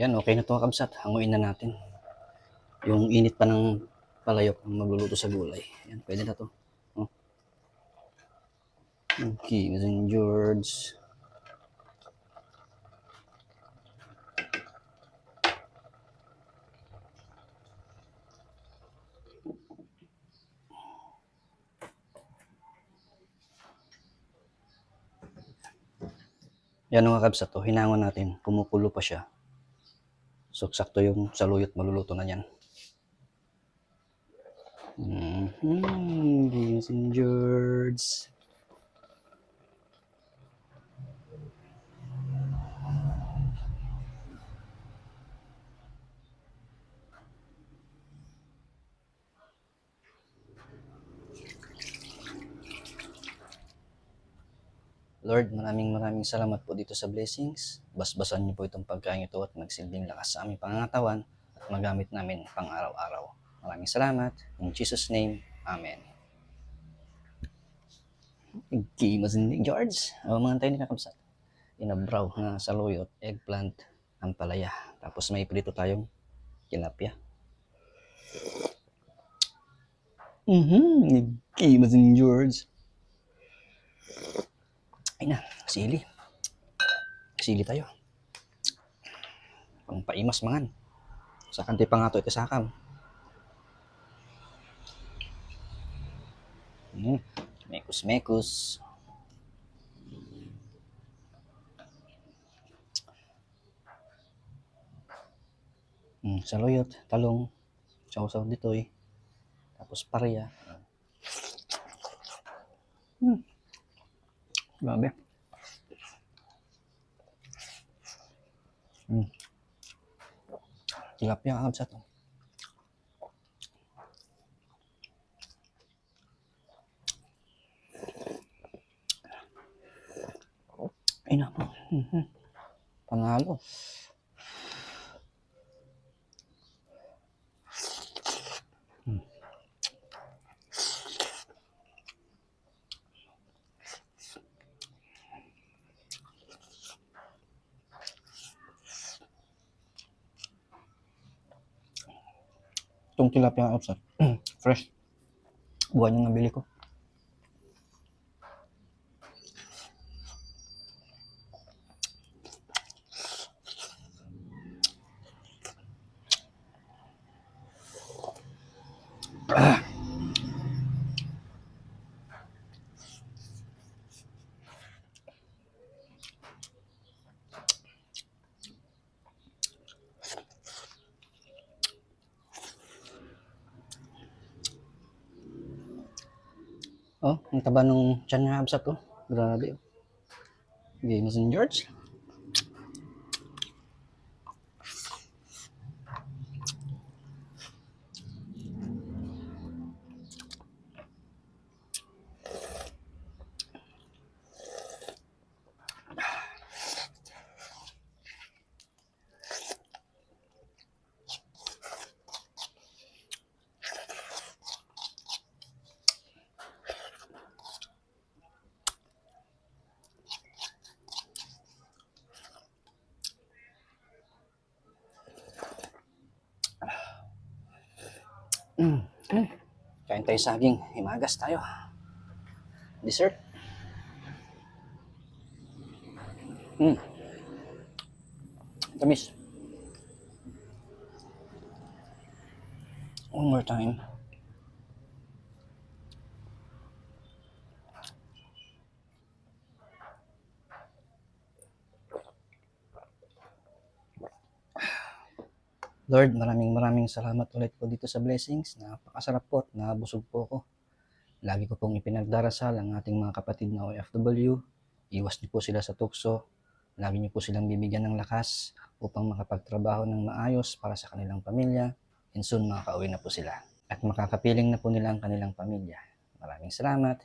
Ayan, okay na to kabsat. Hanguin na natin. Yung init pa ng palayok ang magluluto sa gulay. Ayan, pwede na to. Oh. Okay, St. George. Yan mga kabsat to, hinangon natin. Kumukulo pa siya. So, sakto yung saluyot maluluto na yan. Mm-hmm. St. George. Lord, maraming maraming salamat po dito sa blessings. Basbasan niyo po itong pagkain ito at magsilbing lakas sa aming pangangatawan at magamit namin pang araw-araw. Maraming salamat. In Jesus' name, Amen. Okay, masindig George. O, mga tayo ni kakabsat. Inabraw nga saluyot, eggplant, ampalaya. Tapos may prito tayong tilapia. Mhm, okay, masindig George. Ay na, sili. Sili tayo. Pang paimas mangan. Sa kanti pa nga ito, ito sakam. Hmm, mekus mekus. Hmm, saluyot, talong, sausaw dito eh. Tapos pareya. Hmm. Grabe. Hmm. Tilapia ang sa to. Ay nako. Mhm. Panalo. Itong tilapia ang upsat. Fresh. Buwan yung nabili ko. Oh, ang taba nung tiyan nga absat ko. Grabe. oh. Game St. George. Mm. Kain tayo saging. Himagas tayo. Dessert. Mm. Tamis. One more time. Lord, maraming maraming salamat ulit po dito sa blessings. Napakasarap po at nabusog po ako. Lagi ko pong ipinagdarasal ang ating mga kapatid na OFW. Iwas niyo po sila sa tukso. Lagi niyo po silang bibigyan ng lakas upang makapagtrabaho ng maayos para sa kanilang pamilya. And soon makakauwi na po sila. At makakapiling na po nila ang kanilang pamilya. Maraming salamat.